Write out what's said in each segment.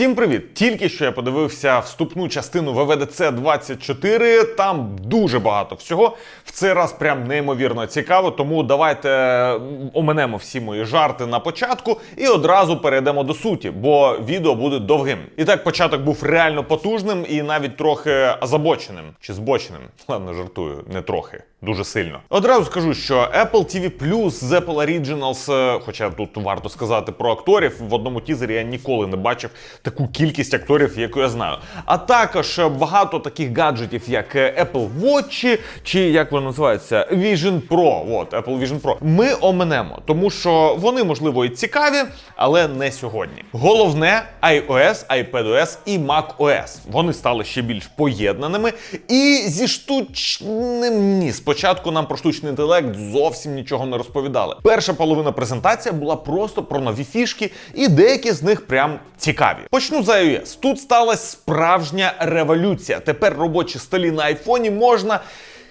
Всім привіт! Тільки що я подивився вступну частину ВВДЦ 24. Там дуже багато всього. В цей раз прям неймовірно цікаво. Тому давайте оминемо всі мої жарти на початку і одразу перейдемо до суті, бо відео буде довгим. І так, початок був реально потужним і навіть трохи озабоченим чи збоченим. Ладно, жартую, не трохи. Дуже сильно. Одразу скажу, що Apple TV Plus з Apple Originals, е, хоча тут варто сказати про акторів, в одному тізері я ніколи не бачив таку кількість акторів, яку я знаю. А також е, багато таких гаджетів, як е, Apple Watch, чи як воно називається, Vision Pro. От, Apple Vision Pro. Ми оминемо, тому що вони, можливо, і цікаві, але не сьогодні. Головне iOS, iPadOS і macOS. Вони стали ще більш поєднаними. І зі штучним ні. Спочатку нам про штучний інтелект зовсім нічого не розповідали. Перша половина презентації була просто про нові фішки, і деякі з них прям цікаві. Почну за iOS. Тут сталася справжня революція. Тепер робочі столі на айфоні можна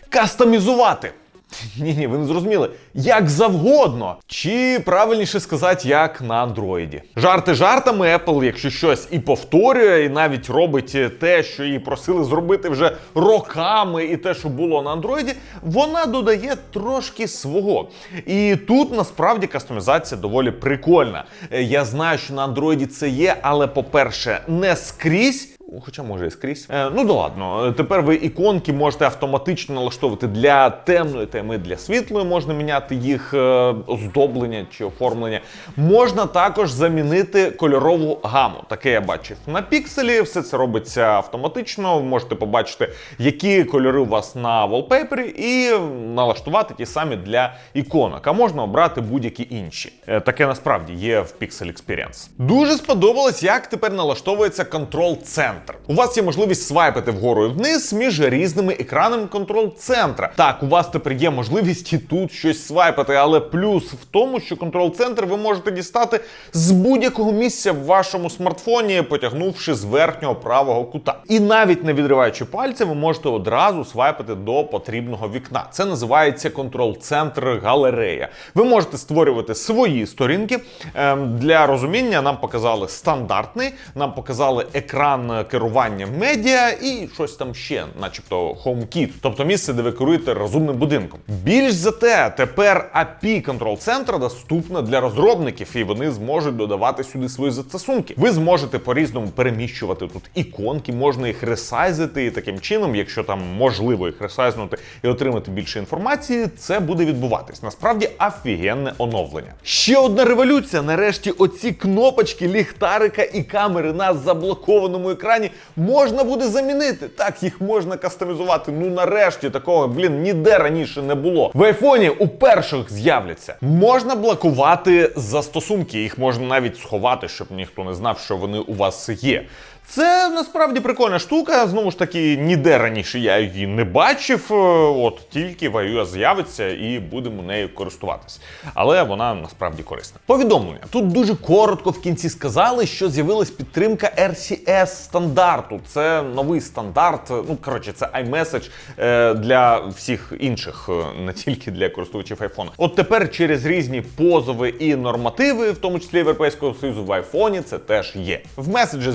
кастомізувати. Ні, ні, ви не зрозуміли. Як завгодно. Чи правильніше сказати, як на андроїді. Жарти жартами, Apple, якщо щось і повторює, і навіть робить те, що її просили зробити вже роками, і те, що було на андроїді, вона додає трошки свого. І тут насправді кастомізація доволі прикольна. Е, Я знаю, що на андроїді це є, але, по-перше, не скрізь. Хоча може і скрізь. Е, ну да ладно. Тепер ви іконки можете автоматично налаштовувати для темної теми, для світлої можна міняти їх е, оздоблення чи оформлення. Можна також замінити кольорову гаму. Таке я бачив на пікселі. Все це робиться автоматично. Ви можете побачити, які кольори у вас на волпейпері, і налаштувати ті самі для іконок. А можна обрати будь-які інші. Е, Таке насправді є в Pixel Experience. Дуже сподобалось, як тепер налаштовується контрол-центр. У вас є можливість свайпити вгору і вниз між різними екранами контрол-центра. Так, у вас тепер є можливість і тут щось свайпати, але плюс в тому, що контрол-центр ви можете дістати з будь-якого місця в вашому смартфоні, потягнувши з верхнього правого кута. І навіть не відриваючи пальця, ви можете одразу свайпати до потрібного вікна. Це називається контрол-центр галерея. Ви можете створювати свої сторінки. Ем, Для розуміння нам показали стандартний, нам показали екран керування медіа і щось там ще, начебто HomeKit, тобто місце, де ви керуєте розумним будинком. Більш за те, тепер API контрол-центра доступна для розробників, і вони зможуть додавати сюди свої застосунки. Ви зможете по-різному переміщувати тут іконки, можна їх ресайзити, і таким чином, якщо там можливо їх ресайзнути і отримати більше інформації, це буде відбуватись. Насправді офігенне оновлення. Ще одна революція. Нарешті оці кнопочки ліхтарика і камери на заблокованому екрані можна буде замінити. Так, їх можна кастомізувати. Ну нарешті такого, блін, ніде раніше не було. В айфоні у перших з'являться. Можна блокувати застосунки, їх можна навіть сховати, щоб ніхто не знав, що вони у вас є. Це насправді прикольна штука. Знову ж таки, ніде раніше я її не бачив. е, От тільки в iOS з'явиться і будемо нею користуватись. Але вона насправді корисна. Повідомлення тут дуже коротко в кінці сказали, що з'явилась підтримка RCS стандарту. Це новий стандарт. Ну коротше, це iMessage е, для всіх інших, е, не тільки для користувачів iPhone. От тепер через різні позови і нормативи, в тому числі Європейського союзу, в айфоні це теж є. В меседжі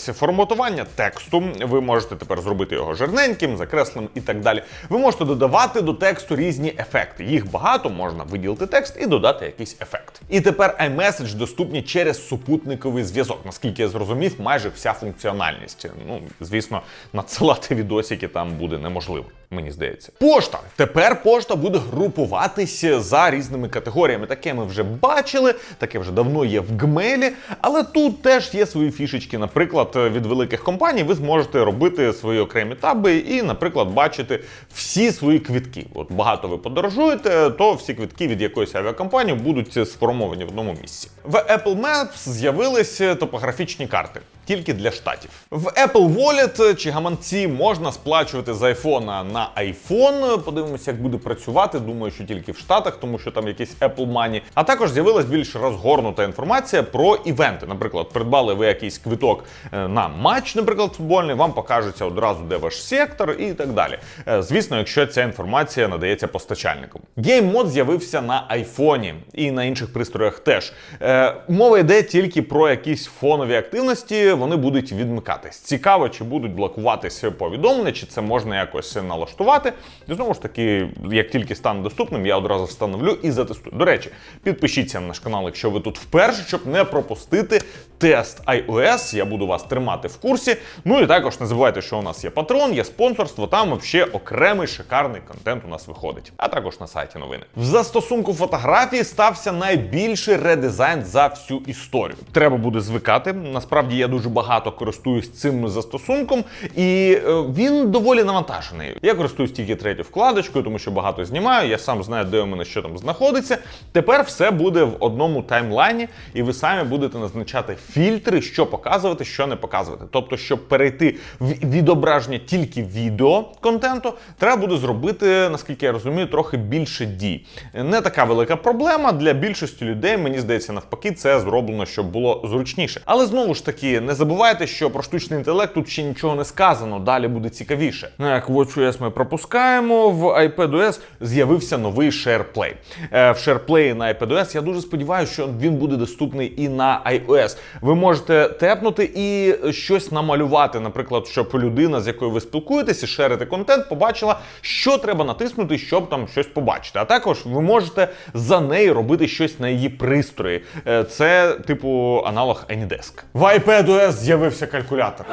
з'явилось форматування тексту. Ви можете тепер зробити його жирненьким, закресленим і так далі. Ви можете додавати до тексту різні ефекти. Їх багато, можна виділити текст і додати якийсь ефект. І тепер iMessage доступні через супутниковий зв'язок. Наскільки я зрозумів, майже вся функціональність. Ну, звісно, надсилати відосики там буде неможливо. Мені здається, пошта тепер пошта буде групуватись за різними категоріями. Таке ми вже бачили, таке вже давно є в Гмелі, але тут теж є свої фішечки. Наприклад, від великих компаній ви зможете робити свої окремі таби і, наприклад, бачити всі свої квітки. От багато ви подорожуєте, то всі квітки від якоїсь авіакомпанії будуть сформовані в одному місці. В Apple Maps з'явилися топографічні карти. Тільки для штатів в Apple Wallet чи гаманці можна сплачувати з айфона на iPhone. Подивимося, як буде працювати. Думаю, що тільки в Штатах, тому що там якийсь Apple Money. А також з'явилась більш розгорнута інформація про івенти. Наприклад, придбали ви якийсь квиток е, на матч, наприклад, футбольний, вам покажеться одразу, де ваш сектор і так далі. Е, Звісно, якщо ця інформація надається постачальникам. Game Mode з'явився на айфоні і на інших пристроях теж. Е, Мова йде тільки про якісь фонові активності. Вони будуть відмикатись. Цікаво, чи будуть блокуватися повідомлення, чи це можна якось налаштувати. І знову ж таки, як тільки стане доступним, я одразу встановлю і затестую. До речі, підпишіться на наш канал, якщо ви тут вперше, щоб не пропустити тест iOS. Я буду вас тримати в курсі. Ну і також не забувайте, що у нас є патрон, є спонсорство. Там взагалі окремий шикарний контент у нас виходить. А також на сайті новини. В застосунку фотографії стався найбільший редизайн за всю історію. Треба буде звикати. Насправді я дуже багато користуюсь цим застосунком, і е, він доволі навантажений. Я користуюсь тільки третьою вкладочкою, тому що багато знімаю. Я сам знаю, де у мене що там знаходиться. Тепер все буде в одному таймлайні, і ви самі будете назначати фільтри, що показувати, що не показувати. Тобто, щоб перейти в відображення тільки відео контенту, треба буде зробити, наскільки я розумію, трохи більше дій. Не така велика проблема для більшості людей. Мені здається, навпаки, це зроблено, щоб було зручніше. Але знову ж таки, не забувайте, що про штучний інтелект тут ще нічого не сказано. Далі буде цікавіше. Ну як WatchOS ми пропускаємо, в iPadOS з'явився новий SharePlay. Е, В SharePlay на iPadOS я дуже сподіваюся, що він буде доступний і на iOS. Ви можете тепнути і щось намалювати, наприклад, щоб людина, з якою ви спілкуєтеся, шерите контент, побачила, що треба натиснути, щоб там щось побачити. А також ви можете за неї робити щось на її пристрої. Е, Це типу аналог AnyDesk. В iPadOS з'явився калькулятор.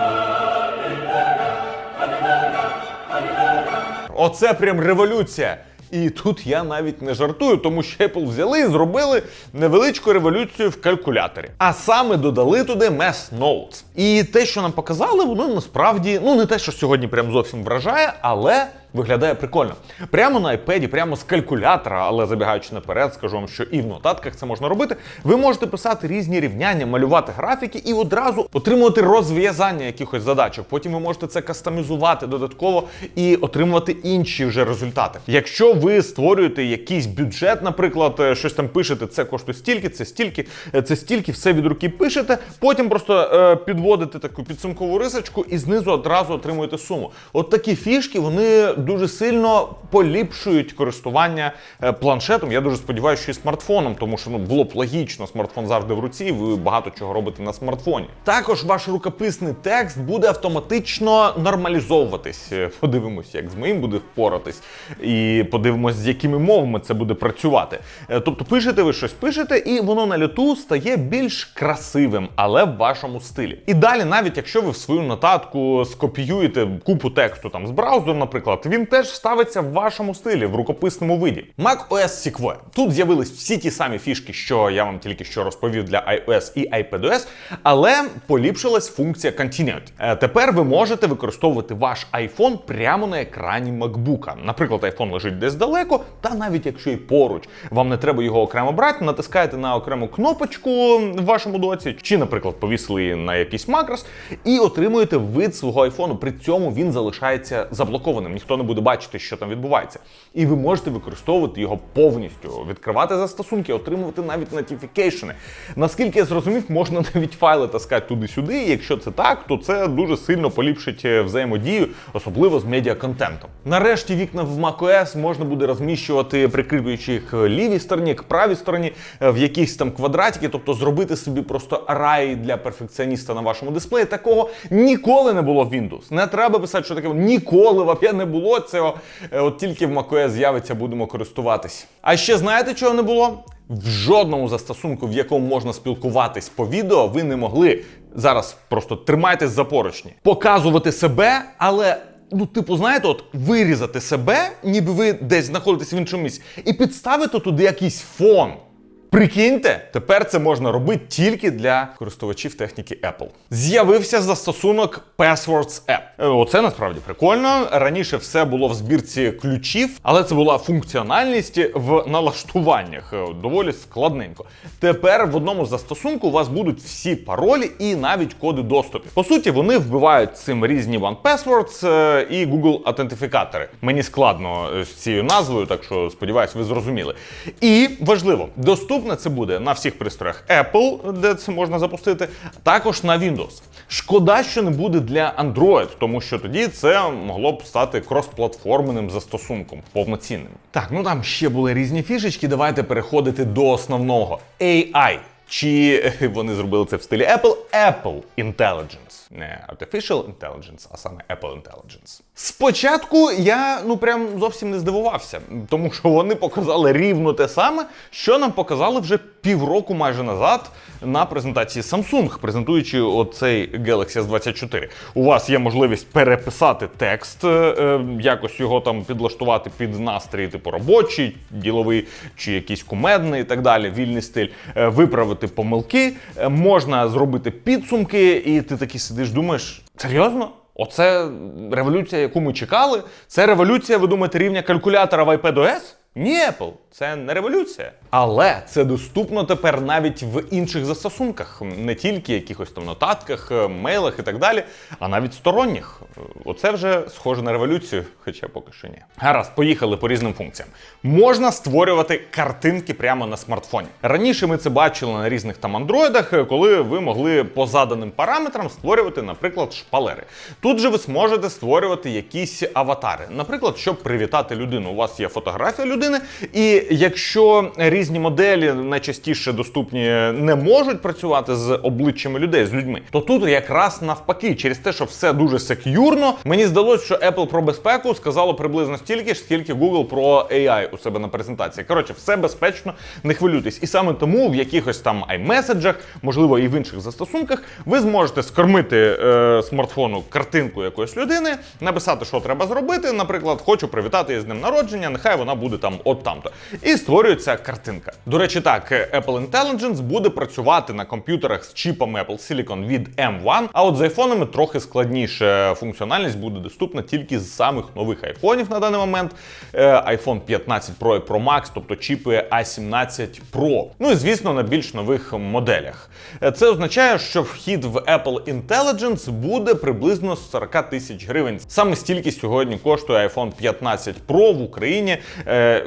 Оце прям революція. І тут я навіть не жартую, тому що Apple взяли і зробили невеличку революцію в калькуляторі. А саме додали туди Math Notes. І те, що нам показали, воно насправді ну не те, що сьогодні прям зовсім вражає, але. Виглядає прикольно. Прямо на iPad, прямо з калькулятора, але забігаючи наперед, скажу вам, що і в нотатках це можна робити. Ви можете писати різні рівняння, малювати графіки і одразу отримувати розв'язання якихось задачок. Потім ви можете це кастомізувати додатково і отримувати інші вже результати. Якщо ви створюєте якийсь бюджет, наприклад, е, щось там пишете, це коштує стільки, це стільки, е, це стільки, все від руки пишете. Потім просто е, підводите таку підсумкову рисочку і знизу одразу отримуєте суму. От такі фішки вони дуже сильно поліпшують користування е, планшетом. Я дуже сподіваюся, що і смартфоном, тому що ну було б логічно, смартфон завжди в руці. Ви багато чого робите на смартфоні. Також ваш рукописний текст буде автоматично нормалізовуватись. Е, Подивимось, як з моїм буде впоратись, і подивимось, з якими мовами це буде працювати. Е, Тобто, пишете ви щось пишете, і воно на люту стає більш красивим, але в вашому стилі. І далі, навіть якщо ви в свою нотатку скопіюєте купу тексту там з браузеру, наприклад, він теж ставиться в вашому стилі, в рукописному виді. Mac OS Sequoia. Тут з'явились всі ті самі фішки, що я вам тільки що розповів для iOS і iPadOS, але поліпшилась функція Continuity. Е, Тепер ви можете використовувати ваш iPhone прямо на екрані MacBook. Наприклад, iPhone лежить десь далеко, та навіть якщо і поруч, вам не треба його окремо брати, натискаєте на окрему кнопочку в вашому доці, чи, наприклад, повісили на якийсь макрос, і отримуєте вид свого айфону. При цьому він залишається заблокованим. Ніхто не буде бачити, що там відбувається. І ви можете використовувати його повністю, відкривати застосунки, отримувати навіть нотіфікейшени. Наскільки я зрозумів, можна навіть файли таскати туди-сюди. І якщо це так, то це дуже сильно поліпшить е, взаємодію, особливо з медіаконтентом. Нарешті вікна в macOS можна буде розміщувати, прикріплюючи їх лівій стороні, к правій стороні, е, в якісь там квадратики, тобто зробити собі просто рай для перфекціоніста на вашому дисплеї. Такого ніколи не було в Windows. Не треба писати, що таке ніколи не було цього. Е, От тільки в macOS з'явиться, будемо користуватись. А ще знаєте, чого не було? В жодному застосунку, в якому можна спілкуватись по відео, ви не могли зараз просто тримайтесь за поручні, показувати себе, але. Ну, типу, знаєте, от вирізати себе, ніби ви десь знаходитесь в іншому місці, і підставити туди якийсь фон. Прикиньте, тепер це можна робити тільки для користувачів техніки Apple. З'явився застосунок Passwords App. Е, Оце насправді прикольно. Раніше все було в збірці ключів, але це була функціональність в налаштуваннях. Е, Доволі складненько. Тепер в одному застосунку у вас будуть всі паролі і навіть коди доступу. По суті, вони вбивають цим різні One Passwords е, і Google аутентифікатори. Мені складно з цією назвою, так що сподіваюсь, ви зрозуміли. І важливо, доступне це буде на всіх пристроях Apple, де це можна запустити, також на Windows. Шкода, що не буде для Android, тому що тоді це могло б стати кросплатформеним застосунком повноцінним. Так, ну там ще були різні фішечки. Давайте переходити до основного AI. Чи вони зробили це в стилі Apple? Apple Intelligence. Не Artificial Intelligence, а саме Apple Intelligence. Спочатку я ну прям зовсім не здивувався, тому що вони показали рівно те саме, що нам показали вже півроку майже назад на презентації Samsung, презентуючи оцей Galaxy S24. У вас є можливість переписати текст, е, е, якось його там підлаштувати під настрій, типу робочий, діловий чи якийсь кумедний і так далі, вільний стиль, е, виправити помилки, можна зробити підсумки, і ти такий сидиш, думаєш, серйозно? Оце революція, яку ми чекали. Це революція, ви думаєте, рівня калькулятора в iPadOS? Ні, Apple, це не революція. Але це доступно тепер навіть в інших застосунках, не тільки якихось там нотатках, е, мейлах і так далі, а навіть сторонніх. Оце вже схоже на революцію, хоча поки що ні. Гаразд, поїхали по різним функціям. Можна створювати картинки прямо на смартфоні. Раніше ми це бачили на різних там андроїдах, е, коли ви могли по заданим параметрам створювати, наприклад, шпалери. Тут же ви зможете створювати якісь аватари. Наприклад, щоб привітати людину, у вас є фотографія людини, і якщо різні моделі найчастіше доступні не можуть працювати з обличчями людей, з людьми, то тут якраз навпаки, через те, що все дуже сек'юрно, мені здалося, що Apple про безпеку сказало приблизно стільки ж, скільки Google про AI у себе на презентації. Коротше, все безпечно, не хвилюйтесь. І саме тому в якихось там iMessage, можливо, і в інших застосунках, ви зможете скормити е, смартфону картинку якоїсь людини, написати, що треба зробити. Наприклад, хочу привітати її з днем народження, нехай вона буде там от там-то. І створюється картинка. До речі, так, Apple Intelligence буде працювати на комп'ютерах з чіпом Apple Silicon від M1, а от з айфонами трохи складніше. Функціональність буде доступна тільки з самих нових айфонів на даний момент. Е, iPhone 15 Pro і Pro Max, тобто чіпи A17 Pro. Ну і звісно, на більш нових моделях. Е, Це означає, що вхід в Apple Intelligence буде приблизно 40 тисяч гривень. Саме стільки сьогодні коштує iPhone 15 Pro в Україні.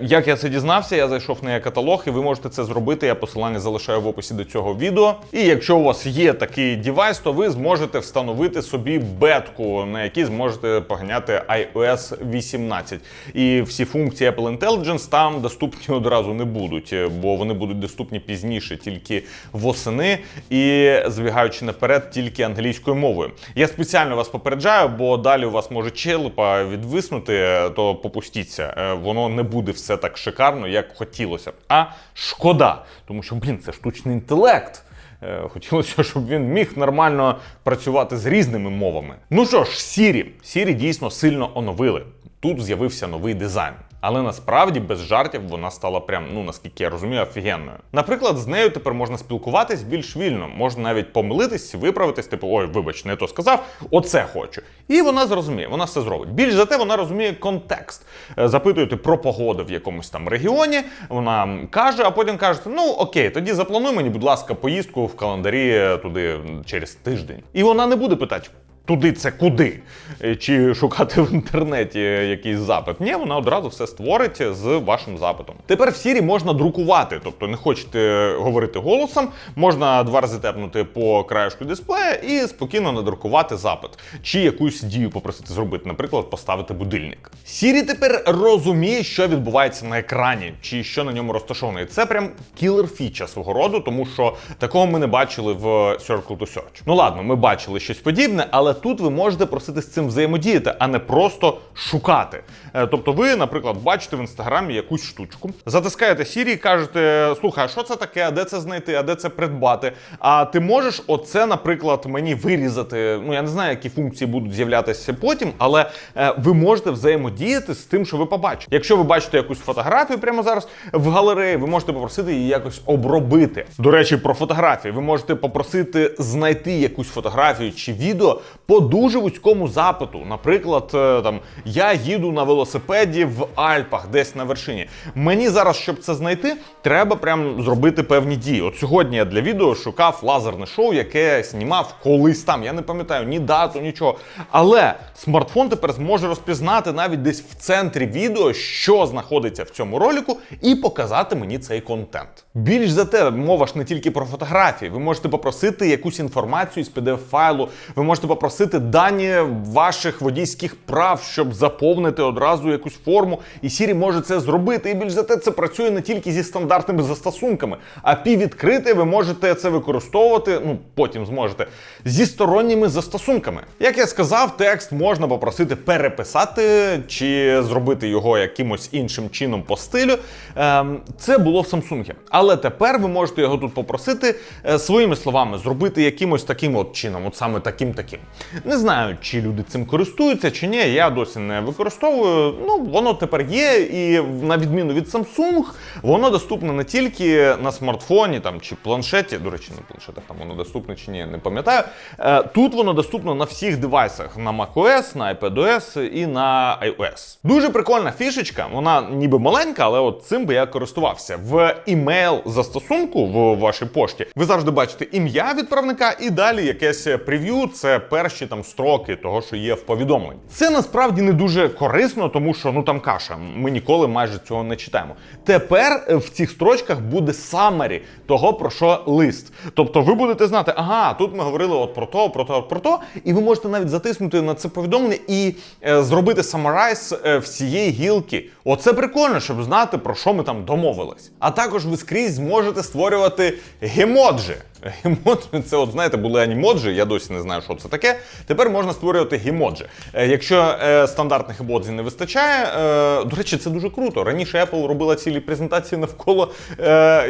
Як я це дізнався, я зайшов на каталог, і ви можете це зробити. Я посилання залишаю в описі до цього відео. І якщо у вас є такий девайс, то ви зможете встановити собі бетку, на якій зможете поганяти iOS 18. І всі функції Apple Intelligence там доступні одразу не будуть, бо вони будуть доступні пізніше, тільки восени і збігаючи наперед, тільки англійською мовою. Я спеціально вас попереджаю, бо далі у вас може челепа відвиснути, то попустіться. Е, Воно не буде все так шикарно, як хотілося б. А шкода, тому що, блін, це штучний інтелект. Е, Хотілося, щоб він міг нормально працювати з різними мовами. Ну що ж, Siri. Siri дійсно сильно оновили. Тут з'явився новий дизайн. Але насправді без жартів вона стала прям, ну наскільки я розумію, офігенною. Наприклад, з нею тепер можна спілкуватись більш вільно, можна навіть помилитись, виправитись, типу, ой, вибач, не то сказав, оце хочу. І вона зрозуміє, вона все зробить. Більш за те, вона розуміє контекст. Е, Запитуєте про погоду в якомусь там регіоні, вона каже, а потім каже, ну окей, тоді заплануй мені, будь ласка, поїздку в календарі е, туди через тиждень. І вона не буде питати. Туди це куди? Е, Чи шукати в інтернеті якийсь запит? Ні, вона одразу все створить з вашим запитом. Тепер в Siri можна друкувати, тобто не хочете говорити голосом, можна два рази тепнути по краєшку дисплея і спокійно надрукувати запит, чи якусь дію попросити зробити, наприклад, поставити будильник. Siri тепер розуміє, що відбувається на екрані, чи що на ньому розташовано. Це прям кілер фіча свого роду, тому що такого ми не бачили в Circle to Search. Ну ладно, ми бачили щось подібне, але тут ви можете просити з цим взаємодіяти, а не просто шукати. Е, Тобто, ви, наприклад, бачите в інстаграмі якусь штучку, затискаєте Siri і кажете: слухай, а що це таке? А де це знайти? А де це придбати? А ти можеш оце, наприклад, мені вирізати? Ну я не знаю, які функції будуть з'являтися потім, але е, ви можете взаємодіяти з тим, що ви побачите. Якщо ви бачите якусь фотографію прямо зараз в галереї, ви можете попросити її якось обробити. До речі, про фотографії ви можете попросити знайти якусь фотографію чи відео по дуже вузькому запиту. Наприклад, е, там я їду на велосипеді в Альпах, десь на вершині. Мені зараз, щоб це знайти, треба прям зробити певні дії. От сьогодні я для відео шукав лазерне шоу, яке знімав колись там. Я не пам'ятаю ні дату, нічого. Але смартфон тепер зможе розпізнати навіть десь в центрі відео, що знаходиться в цьому ролику, і показати мені цей контент. Більш за те, мова ж не тільки про фотографії. Ви можете попросити якусь інформацію з PDF файлу, ви можете попросити попросити дані ваших водійських прав, щоб заповнити одразу якусь форму. І Siri може це зробити. І більш за те, це працює не тільки зі стандартними застосунками, а піввідкрите ви можете це використовувати. Ну потім зможете зі сторонніми застосунками. Як я сказав, текст можна попросити переписати чи зробити його якимось іншим чином по стилю. Ем, це було в Samsung. Але тепер ви можете його тут попросити е, своїми словами зробити якимось таким от чином, от саме таким таким. Не знаю, чи люди цим користуються чи ні. Я досі не використовую. Ну, воно тепер є, і на відміну від Samsung, воно доступне не тільки на смартфоні там чи планшеті. До речі, на планшетах там воно доступне чи ні, не пам'ятаю. Е, Тут воно доступно на всіх девайсах: на macOS, на iPadOS і на iOS. Дуже прикольна фішечка. Вона ніби маленька, але от цим би я користувався. В імейл застосунку в вашій пошті ви завжди бачите ім'я відправника і далі якесь прев'ю. Це перші там строки того, що є в повідомленні. Це насправді не дуже корисно, тому що ну там каша. Ми ніколи майже цього не читаємо. Тепер е, в цих строчках буде самері того, про що лист. Тобто ви будете знати, ага, тут ми говорили от про то, про то, про то, і ви можете навіть затиснути на це повідомлення і е, зробити саморайз е, всієї гілки. Оце прикольно, щоб знати, про що ми там домовились. А також ви скрізь зможете створювати гемоджі. Гемоджі це, от знаєте, були анімоджі, я досі не знаю, що це таке. Тепер можна створювати гемоджі. Е, якщо е, стандартних емодзі не вистачає, е, до речі, це дуже круто. Раніше Apple робила цілі презентації навколо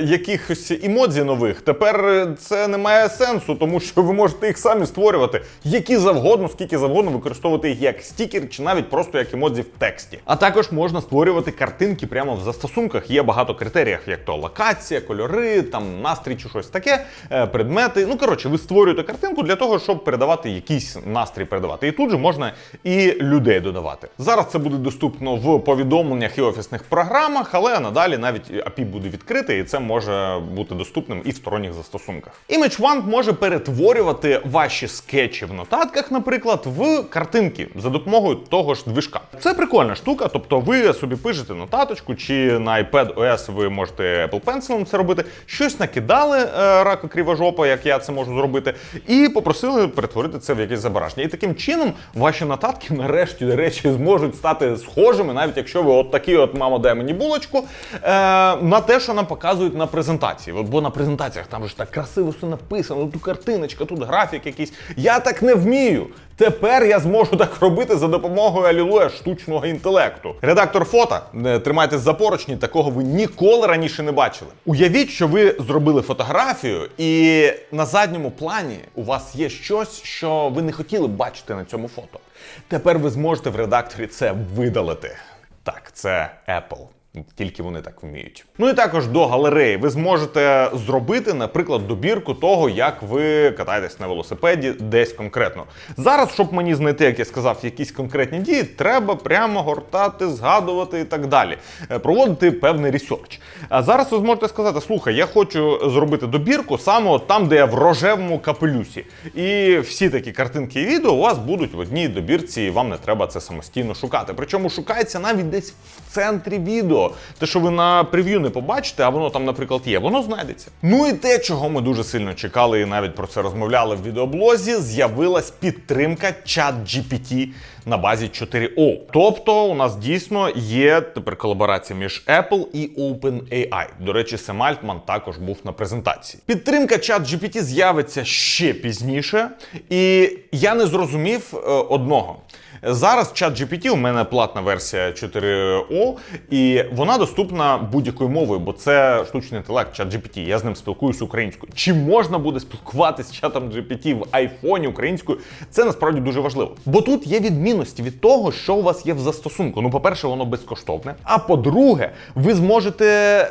якихось емодзі нових. Тепер це не має сенсу, тому що ви можете їх самі створювати які завгодно, скільки завгодно, використовувати їх як стікер чи навіть просто як емодзі в тексті. А також можна створювати картинки прямо в застосунках. Є багато критеріїв, як то локація, кольори, там настрій чи щось таке, предмети. Ну коротше, ви створюєте картинку для того, щоб передавати якийсь настрій передавати. І тут же можна і людей додавати. Зараз це буде доступно в повідомленнях і офісних програмах, але надалі навіть API буде відкритий, і це може бути доступним і в сторонніх застосунках. Image One може перетворювати ваші скетчі в нотатках, наприклад, в картинки за допомогою того ж движка. Це прикольна штука, тобто ви собі пишете нотаточку, чи на iPad OS ви можете Apple Pencil це робити, щось накидали е, рака кривожопа, як я це можу зробити, і попросили перетворити це в якесь зображення. І таким чином ваші нотатки нарешті, речі, зможуть стати схожими, навіть якщо ви от такі, от мама, дай мені булочку, е, на те, що нам показують на презентації. От, бо на презентаціях там ж так красиво все написано, тут картиночка, тут графік якийсь. Я так не вмію. Тепер я зможу так робити за допомогою алілуя штучного інтелекту. Редактор фото, е, тримайтесь за поручні, такого ви ніколи раніше не бачили. Уявіть, що ви зробили фотографію, і на задньому плані у вас є щось, що ви не хотіли бачити на цьому фото. Тепер ви зможете в редакторі це видалити. Так, це Apple. Тільки вони так вміють. Ну і також до галереї ви зможете зробити, наприклад, добірку того, як ви катаєтесь на велосипеді десь конкретно. Зараз, щоб мені знайти, як я сказав, якісь конкретні дії, треба прямо гортати, згадувати і так далі, Е, проводити певний ресерч. А зараз ви зможете сказати: слухай, я хочу зробити добірку саме там, де я в рожевому капелюсі. І всі такі картинки і відео у вас будуть в одній добірці, і вам не треба це самостійно шукати. Причому шукається навіть десь в центрі відео. Те, що ви на прев'ю не побачите, а воно там, наприклад, є, воно знайдеться. Ну і те, чого ми дуже сильно чекали, і навіть про це розмовляли в відеоблозі, з'явилась підтримка чат GPT на базі 4O. Тобто, у нас дійсно є тепер колаборація між Apple і OpenAI. До речі, Сем Альтман також був на презентації. Підтримка чат GPT з'явиться ще пізніше, і я не зрозумів е, одного. Зараз чат GPT у мене платна версія 4O, і вона доступна будь-якою мовою, бо це штучний інтелект, чат GPT. Я з ним спілкуюся українською. Чи можна буде спілкуватися з чатом GPT в айфоні українською? Це насправді дуже важливо. Бо тут є відмінності від того, що у вас є в застосунку. Ну, по-перше, воно безкоштовне. А по-друге, ви зможете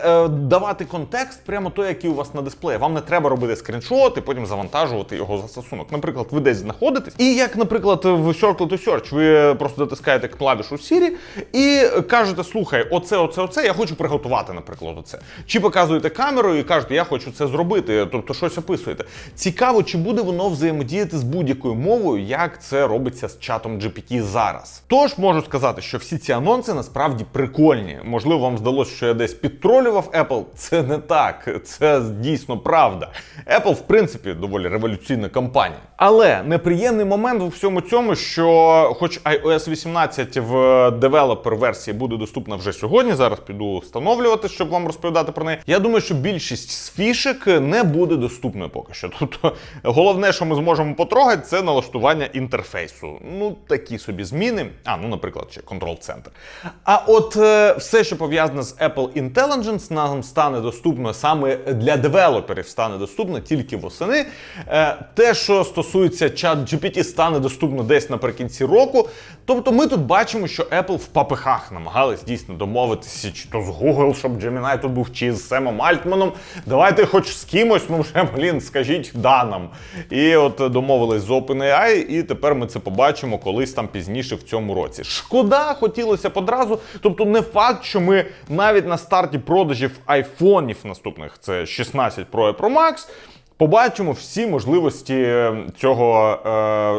е, давати контекст прямо той, який у вас на дисплеї. Вам не треба робити скріншот і потім завантажувати його застосунок. Наприклад, ви десь знаходитесь, і як, наприклад, в Circle to Search ви просто затискаєте клавішу Siri і кажете: слухай, оце, оце, оце, я хочу приготувати, наприклад, оце. Чи показуєте камерою і кажете, я хочу це зробити, тобто щось описуєте. Цікаво, чи буде воно взаємодіяти з будь-якою мовою, як це робиться з чатом GPT зараз. Тож можу сказати, що всі ці анонси насправді прикольні. Можливо, вам здалося, що я десь підтролював Apple. Це не так, це дійсно правда. Apple, в принципі, доволі революційна компанія. Але неприємний момент у всьому цьому, що, хоч iOS 18 в девелопер версії буде доступна вже сьогодні. Зараз піду встановлювати, щоб вам розповідати про неї. Я думаю, що більшість з фішек не буде доступною поки що. Тобто, головне, що ми зможемо потрогати, це налаштування інтерфейсу. Ну, такі собі зміни. А, ну, наприклад, ще контрол-центр. А от е, все, що пов'язане з Apple Intelligence, нам стане доступно саме для девелоперів, стане доступно тільки восени. Е, те, що стосується чат GPT, стане доступно десь наприкінці року. Тобто, ми тут бачимо, що Apple в папихах намагались дійсно домовитися, чи то з Google, щоб Gemini тут був, чи з Семом Альтманом. Давайте хоч з кимось, ну вже, блін, скажіть да нам. І от домовились з OpenAI, і тепер ми це побачимо колись там пізніше в цьому році. Шкода, хотілося б одразу. Тобто, не факт, що ми навіть на старті продажів айфонів наступних, це 16 Pro і Pro Max, Побачимо всі можливості е, цього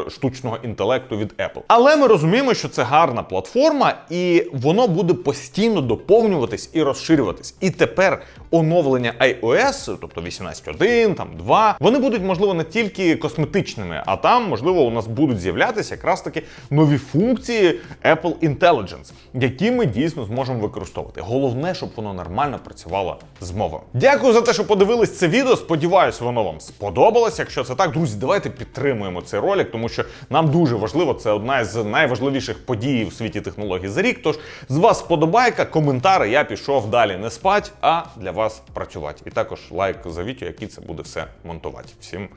е, штучного інтелекту від Apple. Але ми розуміємо, що це гарна платформа, і воно буде постійно доповнюватись і розширюватись. І тепер оновлення iOS, тобто 18.1, там 2, вони будуть, можливо, не тільки косметичними, а там, можливо, у нас будуть з'являтися якраз таки нові функції Apple Intelligence, які ми дійсно зможемо використовувати. Головне, щоб воно нормально працювало з мовою. Дякую за те, що подивились це відео. Сподіваюсь, воно сподобалось. Якщо це так, друзі, давайте підтримуємо цей ролик, тому що нам дуже важливо. Це одна з найважливіших подій у світі технологій за рік. Тож з вас вподобайка, коментар. Я пішов далі не спать, а для вас працювати. І також лайк за відео, який це буде все монтувати. Всім